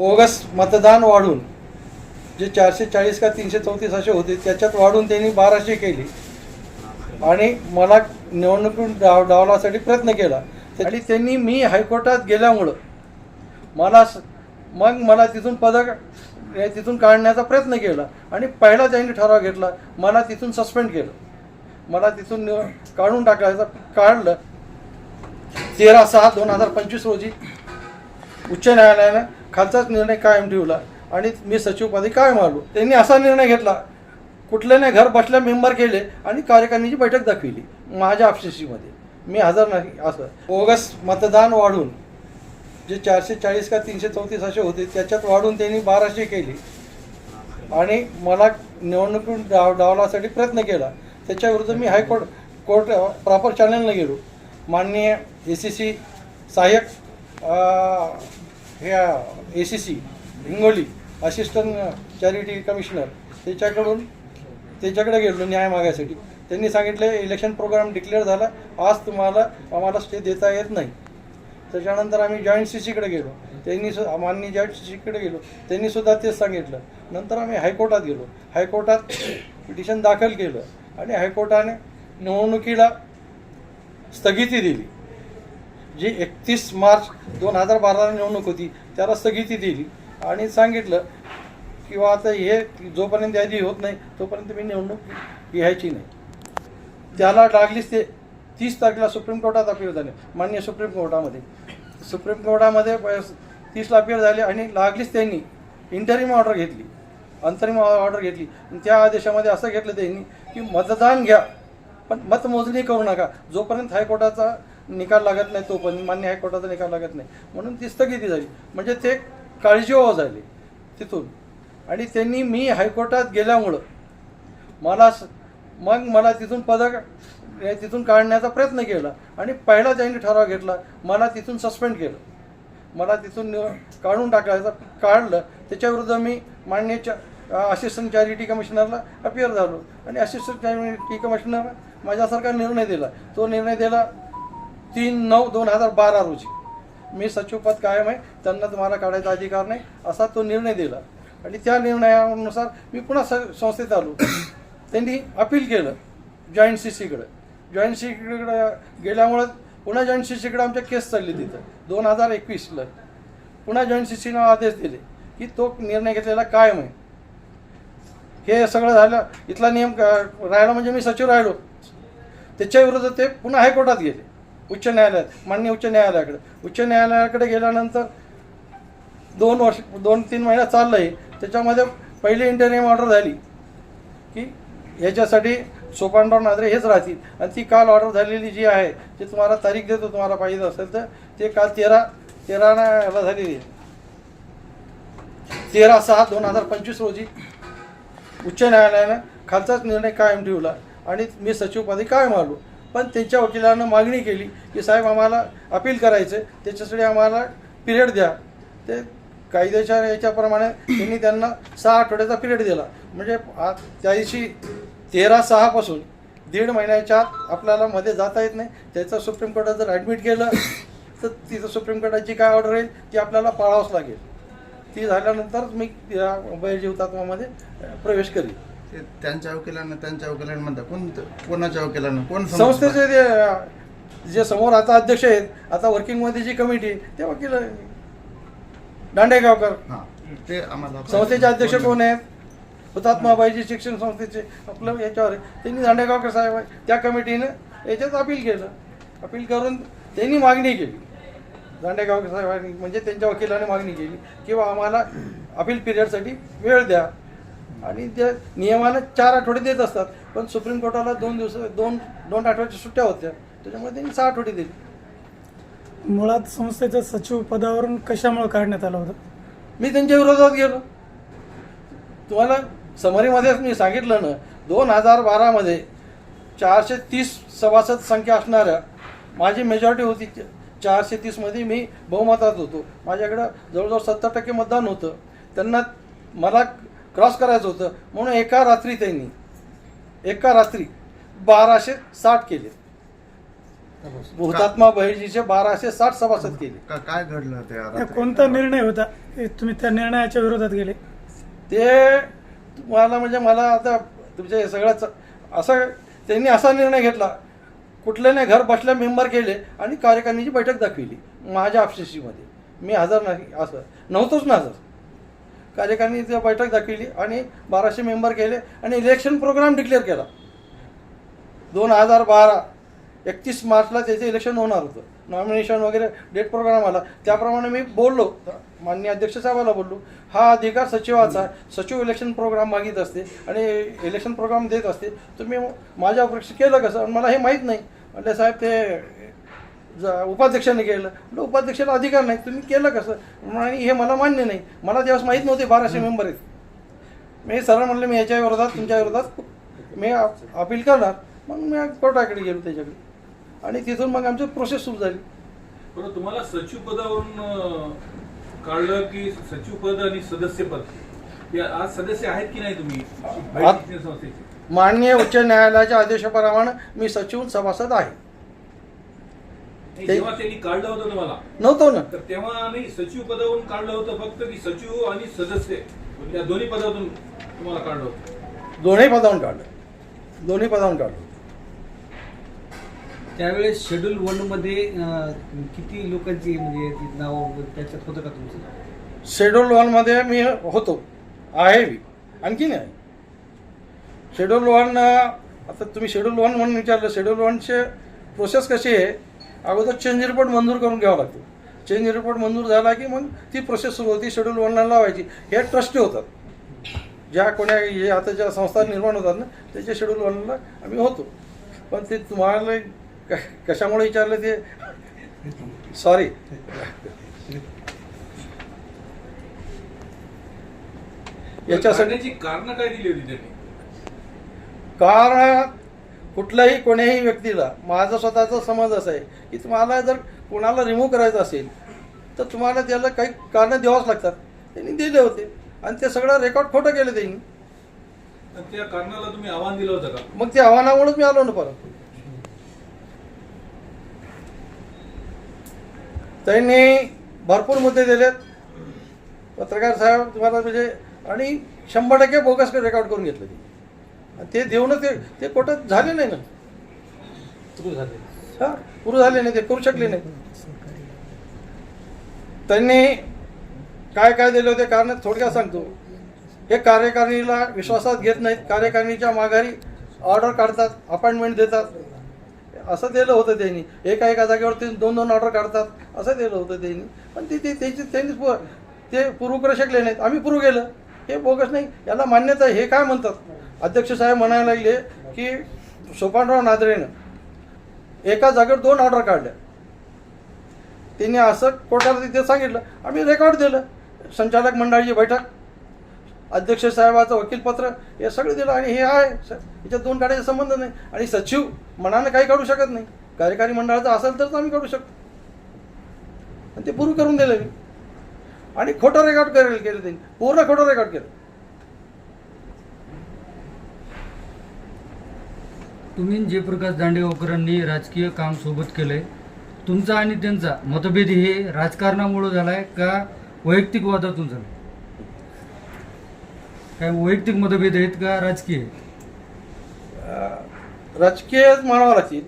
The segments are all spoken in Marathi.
बोगस मतदान वाढून जे चारशे चाळीस का तीनशे चौतीस असे होते त्याच्यात वाढून त्यांनी बाराशे केली. आणि मला निवडणुकीत डाव डावलासाठी प्रयत्न केला. आणि त्यांनी मी हायकोर्टात गेल्यामुळं मला स- मग मला तिथून पदक तिथून काढण्याचा प्रयत्न केला. आणि पहिला त्यांनी ठराव घेतला मला तिथून सस्पेंड केलं. मला तिथून निव काढून टाकायचं काढलं. तेरा सहा दोन हजार पंचवीस रोजी उच्च न्यायालयानं खालचाच निर्णय कायम ठेवला आणि मी सचिवपदी कायम आलो. त्यांनी असा निर्णय घेतला कुठल्याने घर बसल्या मेंबर केले आणि कार्यकारिणीची बैठक दाखविली माझ्या आपशिशीमध्ये मी हजर नाही असं. बोगस मतदान वाढून जे चारशे चाळीस का तीनशे चौतीस असे होते त्याच्यात वाढून त्यांनी बाराशे केली. आणि मला निवडणुकीत डाव डावलासाठी प्रयत्न केला. त्याच्याविरुद्ध मी हायकोर्ट कोर्ट प्रॉपर चॅनलला गेलो. माननीय ए सी सी सहाय्यक ह्या हे A C C Hingoli assistant charity commissioner त्याच्याकडून त्याच्याकडे गेलो न्याय मागायसाठी. त्यांनी सांगितले इलेक्शन प्रोग्राम डिक्लेअर झाला. आज तुम्हाला आम्हाला स्टे देता येत नाही. त्याच्यानंतर आम्ही जॉईंट सी सीकडे गेलो. त्यांनी सु माननीय जॉईंट सी सीकडे गेलो. त्यांनी सुद्धा तेच सांगितलं. नंतर आम्ही हायकोर्टात गेलो. हायकोर्टात पिटिशन दाखल केलं आणि हायकोर्टाने निवडणुकीला स्थगिती दिली. जी एकतीस मार्च दोन हजार बाराला निवडणूक होती त्याला स्थगिती दिली. आणि सांगितलं किंवा आता हे जोपर्यंत यादी होत नाही तोपर्यंत मी निवडणूक घ्यायची नाही. त्याला लागलीच ते तीस तारखेला सुप्रीम कोर्टात अपील झाले मान्य सुप्रीम कोर्टामध्ये. सुप्रीम कोर्टामध्ये तीसला अपील झाले आणि लागलीच त्यांनी. इंटरिम ऑर्डर घेतली. अंतरिम ऑर्डर घेतली. आणि त्या आदेशामध्ये असं घेतलं त्यांनी की मतदान घ्या पण मतमोजणी करू नका. जोपर्यंत हायकोर्टाचा निकाल लागत नाही तो पण. मान्य हायकोर्टाचा निकाल लागत नाही. म्हणून ती स्थगिती झाली म्हणजे ते काळजीवा झाले तिथून. आणि त्यांनी मी हायकोर्टात गेल्यामुळं मला स- मग मला तिथून पदक तिथून काढण्याचा प्रयत्न केला. आणि पहिला त्यांनी ठराव घेतला मला तिथून सस्पेंड केलं. मला तिथून काढून टाकायचं काढलं. त्याच्याविरुद्ध मी मान्य असिस्टंट चॅरिटी कमिशनरला अपियर झालो. आणि असिस्टंट चॅरिटी कमिशनर माझ्यासारखा निर्णय दिला. तो निर्णय दिला तीन नऊ दोन हजार बारा रोजी. मी सचिवपद कायम आहे त्यांना तुम्हाला काढायचा अधिकार नाही असा तो निर्णय दिला. आणि त्या निर्णयानुसार मी पुन्हा स संस्थेत आलो. त्यांनी अपील केलं जॉईंट सी सीकडं जॉईंट सी सीकडं गेल्यामुळं पुन्हा जॉईंट सी सीकडं आमच्या केस चालली तिथं दोन हजार एकवीसला. पुन्हा जॉईंट सी सीनं आदेश दिले की तो निर्णय घेतलेला कायम आहे. हे सगळं झालं इथला नियम राहिला म्हणजे मी सचिव राहिलो. त्याच्या विरुद्ध ते पुन्हा हायकोर्टात गेले. उच्च न्यायालयात माननीय उच्च न्यायालयाकडे. उच्च न्यायालयाकडे गेल्यानंतर दोन वर्ष दोन तीन महिना चाललं आहे त्याच्यामध्ये पहिली इंटरनेम ऑर्डर झाली की ह्याच्यासाठी सोपानराव नादरे हेच राहतील. आणि ती काल ऑर्डर झालेली जी आहे ती तुम्हाला तारीख देतो तुम्हाला पाहिजे असेल तर ते काल तेरा तेरा याला झालेली आहे. तेरा सहा दोन हजार पंचवीस रोजी उच्च न्यायालयानं खालचाच निर्णय कायम ठेवला. आणि मी सचिवपदी कायम आलो. पण त्यांच्या वकिलानं मागणी केली की साहेब आम्हाला अपील करायचं त्याच्यासाठी आम्हाला पिरियड द्या. ते कायद्याच्या याच्याप्रमाणे त्यांनी त्यांना सहा आठवड्याचा पिरियड दिला. म्हणजे त्या दिवशी तेरा सहापासून दीड महिन्याच्या आत आपल्याला मध्ये जाता येत नाही. त्याचं सुप्रीम कोर्टात जर ॲडमिट केलं तर तिथं सुप्रीम कोर्टाची काय ऑर्डर येईल? ती आपल्याला पाळावंच लागेल. ती झाल्यानंतर मी या बहिर्जी हुतात्मामध्ये प्रवेश करीन. ते त्यांच्या वकिलांना त्यांच्या वकिलांना म्हणतात कोण कोणाच्या वकिलांना कोण संस्थेचे जे समोर आता अध्यक्ष आहेत आता वर्किंगमध्ये जी कमिटी आहे, ते वकील. दांडेगावकर हा ते आम्हाला संस्थेचे अध्यक्ष कोण आहेत हुतात्माबाईजी शिक्षण संस्थेचे आपलं याच्यावर. त्यांनी दांडेगावकर साहेब आहे. त्या कमिटीनं याच्यात अपील केलं अपील करून त्यांनी मागणी केली दांडेगावकर साहेबांनी म्हणजे त्यांच्या वकिलाने मागणी केली किंवा आम्हाला अपील पिरियडसाठी वेळ द्या आणि त्या नियमानं चार आठवडे देत असतात. पण सुप्रीम कोर्टाला दोन दिवस दोन दोन आठवड्याच्या सुट्ट्या होत्या. त्याच्यामुळे त्यांनी सहा आठवडे दिली. मुळात संस्थेच्या सचिव पदावरून कशामुळे काढण्यात आलं होतं? मी त्यांच्या विरोधात गेलो. तुम्हाला समरीमध्येच मी सांगितलं ना दोन हजार बारामध्ये चारशे तीस सभासद संख्या असणाऱ्या माझी मेजॉरिटी होती. चारशे तीसमध्ये मी बहुमतात होतो. माझ्याकडं जवळजवळ सत्तर टक्के मतदान होतं. त्यांना मला क्रॉस करायचं होतं म्हणून एका रात्री त्यांनी एका रात्री बाराशे साठ केले. हुतात्मा बहिर्जीचे बाराशे साठ सभासद केले. का काय घडलं ते? कोणता निर्णय होता? की तुम्ही त्या निर्णयाच्या विरोधात गेले. ते तुम्हाला म्हणजे मला आता तुमच्या हे सगळंच असं त्यांनी असा निर्णय घेतला. कुठल्याने घर बसल्या मेंबर केले आणि कार्यकारिणीची बैठक दाखविली माझ्या ऑफिसमध्ये मी हजर नाही असं नव्हतोच ना हजर. कार्यकारिणीची बैठक दाखवली आणि बाराशे मेंबर केले आणि इलेक्शन प्रोग्राम डिक्लेअर केला. दोन हजार बारा एकतीस मार्चला त्याचं इलेक्शन होणार होतं. नॉमिनेशन वगैरे डेट प्रोग्राम आला. त्याप्रमाणे मी बोललो. माननीय अध्यक्ष साहेबाला बोललो. हा अधिकार सचिवाचा आहे सचिव इलेक्शन प्रोग्राम मागित असते आणि इलेक्शन प्रोग्राम देत असते. तुम्ही माझ्या अपेक्षा केलं कसं? आणि मला हे माहीत नाही. म्हटलं साहेब ते ज- उपाध्यक्षाने केलं. म्हटलं उपाध्यक्षाला अधिकार नाही. तुम्ही केलं कसं? आणि हे मला मान्य नाही. मला त्यावेळेस माहीत नव्हते बाराशे मेंबर आहेत. मी सरळ म्हणलं मी याच्या विरोधात तुमच्या विरोधात मी अपील करणार मग मी कोर्टाकडे गेलो त्याच्याकडे. आणि तिथून मग आमची प्रोसेस सुरू झाली. बरं तुम्हाला सचिव पदावरून काढलं की सचिव पद आणि सदस्य पद? या आज सदस्य आहेत की नाही तुम्ही? माननीय उच्च न्यायालयाच्या आदेशाप्रमाणे मी सचिव सभासद आहे. नाही, ते- जेव्हा त्यांनी काढलं होतं तुम्हाला नव्हतो ना. तर तेव्हा नाही सचिव पदावरून काढलं होतं फक्त की सचिव आणि सदस्य. या दोन्ही पदातून तुम्हाला काढलं होतं. दोन्ही पदावून काढलं. दोन्ही पदावून काढलं त्यावेळेस शेड्यूल वनमध्ये अं, किती लोकांची म्हणजे ती नाव त्याच्यात होतं का तुमचं? शेड्यूल वनमध्ये मी होतो. आहे मी. आणखीन आहे. शेड्यूल वन आता तुम्ही शेड्यूल वन म्हणून विचारलं. शेड्यूल वनचे प्रोसेस कशी आहे? अगोदर चेंज रिपोर्ट मंजूर करून घ्यावा लागतो. चेंज रिपोर्ट मंजूर झाला की मग ती प्रोसेस सुरू होती शेड्यूल वनला लावायची. हे ट्रस्टी होतात. ज्या कोण्या जे आता ज्या संस्था निर्माण होतात ना त्याच्या शेड्यूल वनला आम्ही होतो. पण ते तुम्हाला कशामुळे विचारलं ते? सॉरी याच्यासाठी कारण काय दिली होती त्यांनी? कारण कुठल्याही कोण्याही व्यक्तीला माझा स्वतःचा समज असा आहे की तुम्हाला जर कोणाला रिमूव्ह करायचं असेल तर तुम्हाला त्याला काही कारणं द्यावंच लागतात. त्यांनी दिले होते. आणि ते सगळं रेकॉर्ड खोटं केलं त्यांनी. त्या कारणाला तुम्ही आव्हान दिलं होतं का? मग ते आव्हानामुळेच मी आलो ना परत. त्यांनी भरपूर मुद्दे दिलेत. पत्रकार साहेब तुम्हाला म्हणजे आणि शंभर टक्के बोगस रेकॉर्ड करून घेतलं ते आणि ते देऊनच ते ते कोर्टात झाले नाही ना. हा पुरं झाले नाही ते करू शकले नाही. त्यांनी काय काय दिले होते कारण थोडक्यात सांगतो. हे कार्यकारिणीला विश्वासात घेत नाहीत. कार्यकारिणीच्या माघारी ऑर्डर काढतात अपॉइंटमेंट देतात. असं दिलं होतं त्यांनी. एका एका जागेवर ते दोन दोन ऑर्डर काढतात. असं दिलं होतं त्यांनी. पण ते ते त्याची त्यांनी पु- ते पुरू करू शकले नाहीत. आम्ही पुरू केलं. हे बोगस नाही. याला मान्यता आहे. हे काय म्हणतात? अध्यक्ष साहेब म्हणायला लागले की सोपानराव नादरेनं एका जागेवर दोन ऑर्डर काढल्या. त्यांनी असं कोर्टाला तिथे सांगितलं. आम्ही रेकॉर्ड दिलं. संचालक मंडळाची बैठक. अध्यक्ष साहेबाचं वकीलपत्र हे सगळं दिलं आणि हे आहे. स- याच्यात दोन काढायचा संबंध नाही. आणि सचिव मनानं काही काढू शकत नाही. कार्यकारी मंडळाचं असेल तरच आम्ही काढू शकतो. आणि ते पूर्ण करून दिलं मी. आणि खोटं रेकॉर्ड केलं केलं त्यांनी. पूर्ण खोटं रेकॉर्ड केलं. तुम्ही जयप्रकाश दांडेगावकरांनी राजकीय काम सोबत केलंय तुमचा आणि त्यांचा मतभेद हे राजकारणामुळे झालाय का वैयक्तिक वादातून झालाय? काय वैयक्तिक मतभेद आहेत का राजकीय आहेत? अं, राजकीय म्हणावं लागतील.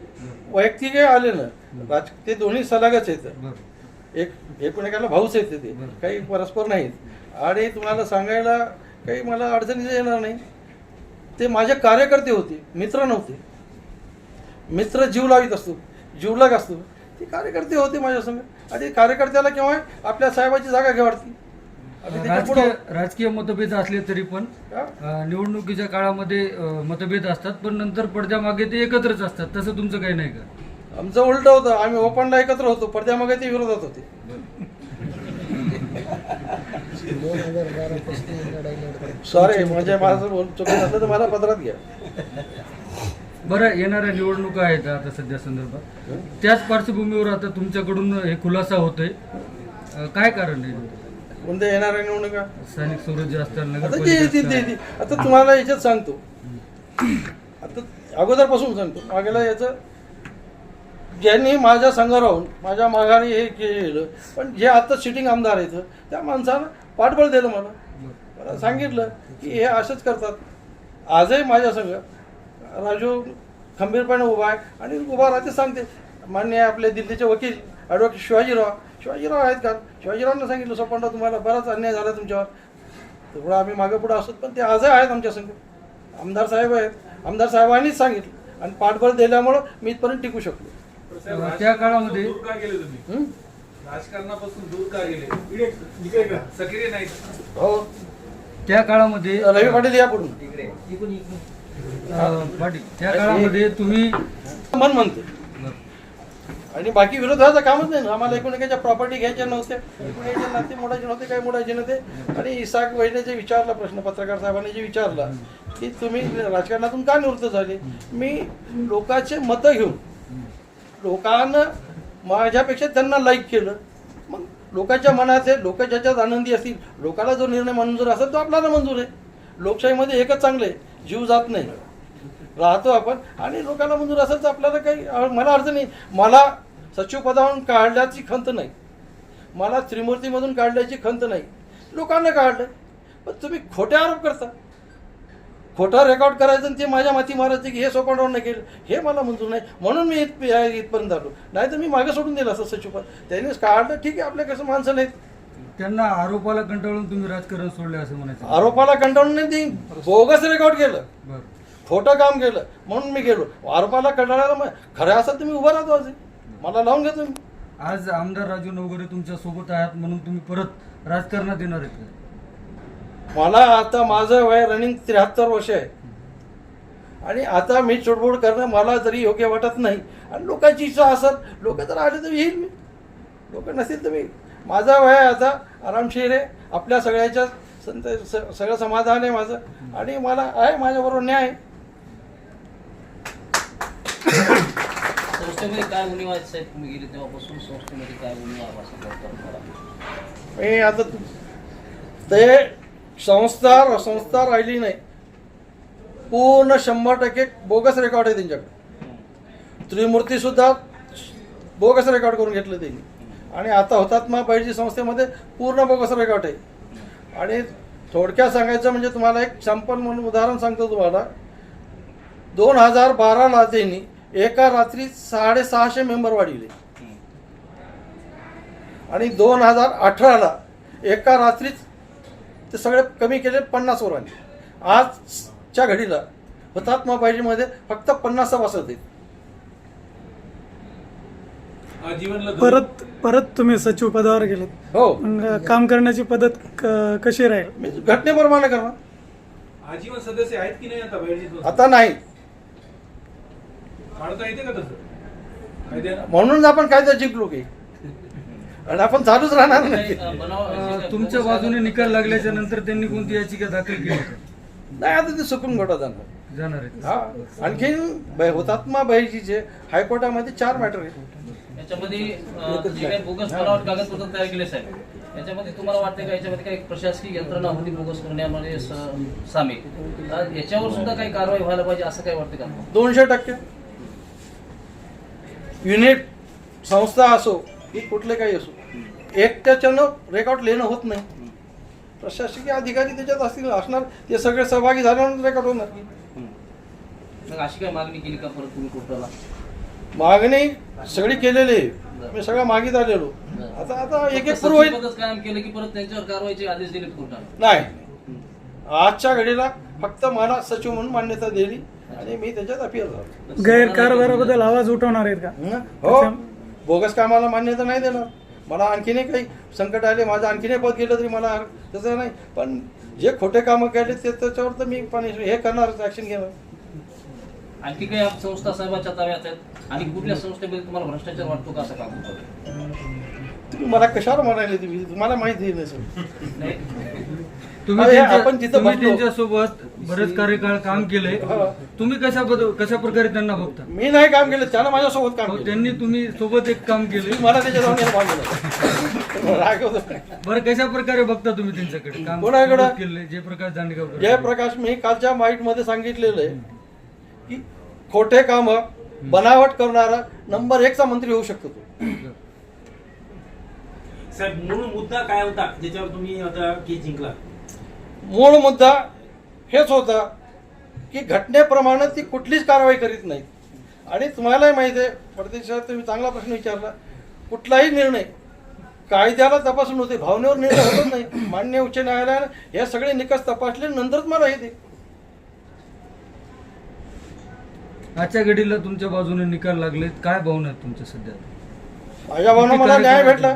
वैयक्तिक आले ना राज ते दोन्ही सलागच आहेत. एक एकमेकाला भाऊच आहेत ते. काही परस्पर नाहीत. आणि तुम्हाला सांगायला काही मला अडचणीच येणार नाही. ते माझे कार्यकर्ते होते मित्र नव्हते. मित्र जीव लावित असतो जीवलाग असतो. ते कार्यकर्ते होते माझ्या संग. आणि कार्यकर्त्याला केव्हा आपल्या साहेबाची जागा घ्या वाटते? आणि त्याच्या राजकीय राजकीय मतभेद असले तरी पण निवडणुकीच्या काळामध्ये मतभेद असतात पण नंतर पडद्यामागे ते एकत्रच असतात. तसं तुमचं काही नाही का? आमचं उलट होतं. आम्ही ओपनला एकत्र होतो पडद्यामागे ते विरोधात होते. सॉरी म्हणजे माझं बोल चुकलं असलं तर मला पत्रात घ्या. बरं येणाऱ्या निवडणुका आहेत आता सध्या संदर्भात. त्याच पार्श्वभूमीवर आता तुमच्याकडून हे खुलासा होतोय. अं, काय कारण आहे? कोणत्या येणाऱ्या निवडणुका? स्थानिक स्वराज्य असतात आता नगरपालिका ते येतील ते असतात. येतील. आता तुम्हाला याच्यात सांगतो. आता अगोदरपासून सांगतो. मागेला याचं ज्यांनी माझ्या संघ राहून माझ्या मागाने हे केलं पण जे आता सिटिंग आमदार आहेत त्या माणसानं पाठबळ दिलं मला. मला सांगितलं की हे असंच करतात. आजही माझ्या संघ राजू खंबीरपणे उभा आहे. आणि उभा राहते सांगते. मान्य आपले दिल्लीचे वकील ॲडव्होकेट शिवाजीराव. शिवाजीराव आहेत का? शिवाजीरावांना सांगितलं सोपंडा तुम्हाला बराच अन्याय झाला तुमच्यावर. तेवढं आम्ही मागे पुढे असत पण ते आजही आहेत आमच्या संघ. आमदार साहेब आहेत. आमदार साहेबांनीच सांगितलं. आणि पाठबळ दिल्यामुळं मी इथपर्यंत टिकू शकलो. त्या काळामध्ये- दूर का गेले तुम्ही? राजकारणापासून दूर का गेले? सक्रिय नाही हो. त्या काळामध्ये रवी पाटील या पुढून. पाटील त्या काळामध्ये तुम्ही मन म्हणते. आणि बाकी विरोधाचं कामच नाही ना. आम्हाला एकूण एकाच्या प्रॉपर्टी घ्यायच्या नव्हत्या एकूण नाते मोडायचे नव्हते काही मोडायचे नव्हते. आणि इसाक वहिने जे विचारला प्रश्न पत्रकार साहेबांनी जे विचारला की तुम्ही राजकारणातून का निवृत्त झाले? मी लोकांचे मतं घेऊन लोकांना माझ्यापेक्षा त्यांना लाईक केलं. मग लोकांच्या मनात आहे लोक ज्याच्यात आनंदी असतील लोकांना जो निर्णय मंजूर असेल तो आपल्याला मंजूर आहे. लोकशाहीमध्ये एकच चांगलं आहे. जीव जात नाही. राहतो आपण. आणि लोकांना मंजूर असंच आपल्याला काही मला अर्थ नाही. मला सचिव पदावरून काढल्याची खंत नाही. मला त्रिमूर्तीमधून काढल्याची खंत नाही. लोकांना काढलं. पण तुम्ही खोटे आरोप करता. खोटा रेकॉर्ड करायचं आणि ते माझ्या माती मारायचं की हे सोपांडवर केलं हे मला मंजूर नाही. म्हणून मी इथ इथपर्यंत आलो. नाही तर मी मागे सोडून दिलं असं सचिवपद त्यांनीच काढलं. ठीक आहे आपल्या कसं माणसं नाहीत. त्यांना आरोपाला कंटाळून तुम्ही राजकारण सोडले असं म्हणायचं. आरोपाला कंटाळून नाही ती बोगस रेकॉर्ड केलं. बरं. खोटं काम केलं म्हणून मी गेलो. आरोपाला कंटाळायला मग खऱ्या असेल तुम्ही उभं राहतो असे मला लावून घ्या तुम्ही. आज आमदार राजू नवगरे तुमच्यासोबत आहात म्हणून तुम्ही परत राजकारणात येणार आहेत. का? मला आता माझं वय रनिंग त्र्याहत्तर वर्ष आहे. आणि आता मी चुडबुड करणं मला तरी योग्य वाटत नाही. आणि लोकांची इच्छा असेल लोक जर आले तर येईल मी. लोक नसतील तर मी माझा वय आता आरामशीर आहे. आपल्या सगळ्याच्या संत सगळं समाधान आहे माझं. आणि मला आहे माझ्याबरोबर न्याय. संस्थेमध्ये काय उणीव आहेत साहेब तुम्ही गेले तेव्हापासून? संस्थेमध्ये काय उणीव आहे असं वाटतं तुम्हाला? मी आता तू- संस्था संस्था राहिली नाही. पूर्ण शंभर टक्के बोगस रेकॉर्ड आहे त्यांच्याकडे. त्रिमूर्ती सुद्धा बोगस रेकॉर्ड करून घेतलं त्यांनी. आणि आता हुतात्मा बैजी संस्थेमध्ये पूर्ण बोगस रेकॉर्ड आहे. आणि थोडक्यात सांगायचं म्हणजे तुम्हाला एक संपन्न म्हणून उदाहरण सांगतो तुम्हाला. दोन हजार बाराला त्यांनी एका रात्री साडेसहाशे मेंबर वाढविले आणि दोन हजार अठराला एका रात्रीच ते सगळे कमी केले पन्नास वरांनी. आजच्या घडीला हुतात्मा पाहिजेमध्ये फक्त पन्नास सभासद आहेत आजीवनला दूर- परत परत तुम्ही सचिव पदावर गेलेत. हो. मग काम करण्याची पद्धत क- कशी राहील? मी घटनेप्रमाणे करणार. आजीवन सदस्य आहेत की नाही आता बाहेरची संस्था? आता नाही. काढता येते का तसं? कायद्यानं? आपण कायदा जिंकलो की. आणि आपण चालूच राहणार नाही अं, तुमच्या बाजूने निकाल लागल्याच्या नंतर त्यांनी कोणती याचिका दाखल केली? का? नाही आता ते सुप्रीम कोर्टात जाणार. जाणार आहेत. हा आणखीन बै- हुतात्मा बाईजीचे हायकोर्टामध्ये चार मॅटर आहेत. याच्यामध्ये जे काही बोगस बनावट कागदपत्र तयार केले साहेब. याच्यामध्ये तुम्हाला वाटतं का याच्यामध्ये काही प्रशासकीय यंत्रणा होती बोगस करण्यामध्ये स- सामील याच्यावर सुद्धा काही कारवाई व्हायला पाहिजे असं काही वाटतं का? दोनशे टक्के. युनिट संस्था असो की कुठले काही असो एकट्याच्यानं रेकॉर्ड लिहिणं होत नाही. प्रशासकीय अधिकारी त्याच्यात असतील असणार ते सगळे सहभागी झाल्यानंतर रेकॉर्ड होणार. मग अशी काय मागणी केली का परत तुम्ही कोर्टाला? मागणी सगळी केलेली आहे. मी सगळं मागित आलेलो. आता आता एक एक सुरू होईल सचिवपदच कायम केलं की परत त्यांच्यावर कारवाईचे आदेश दिलेत कोर्टाने नाही. आजच्या घडीला फक्त मला सचिव म्हणून मान्यता दिली आणि मी त्याच्यात अपील झालो. गैरकारभाराबद्दल आवाज उठवणार आहेत का? हं? हो. बोगस कामाला मान्यता नाही देणार. मला आणखीनही काही संकट आले. माझं आणखीनही पद गेलं तरी मला तसं नाही. पण जे खोटे कामं केले ते त्याच्यावर तर मी पण हे करणार ऍक्शन घेणार. आणखी काही आप- संस्था साहेबाच्या ताब्यात आहेत? आणि कुठल्या संस्थेमध्ये तुम्हाला भ्रष्टाचार वाटतो का असं काम तुम्ही मला कशावर म्हणाले तुम्ही? तुम्हाला माहिती नाही सर. नाही. तुम्ही आपण. त्यांच्यासोबत बरेच कार्यकाळ काम केलंय. हो. तुम्ही कशा बद- कशा प्रकारे त्यांना बघता मी नाही काम केलं त्यानं माझ्यासोबत काम केलं. त्यांनी तुम्ही सोबत एक काम केले मला त्याच्या बरं कशा प्रकारे बघता तुम्ही त्यांच्याकडे? काम कोणाकडे? केलंय? जयप्रकाश दांडेगावकर. जयप्रकाश मी कालच्या माईटमध्ये सांगितलेलं आहे की खोटे काम बनावट करणारा नंबर एकचा मंत्री होऊ शकतो तो. साहेब मूळ मुद्दा काय होता? ज्याच्यावर तुम्ही आता केस जिंकला? मूळ मुद्दा हेच होता की घटनेप्रमाणे ती कुठलीच कारवाई करीत नाहीत आणि तुम्हालाही माहिती आहे परदेशात तुम्ही चांगला प्रश्न विचारला कुठलाही निर्णय कायद्याला तपासून होते भावनेवर निर्णय होतच नाही. मान्य उच्च न्यायालयानं हे सगळे निकष तपासले नंतरच मला हे दे. आजच्या घडीला तुमच्या बाजूने निकाल लागले काय भावना आहेत तुमच्या सध्या? माझ्या भावना मला न्याय भेटला.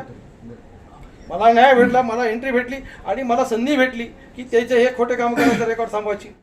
मला न्याय भेटला मला एंट्री भेटली आणि मला संधी भेटली की त्याचे हे खोटे काम करायचं रेकॉर्ड थांबवायची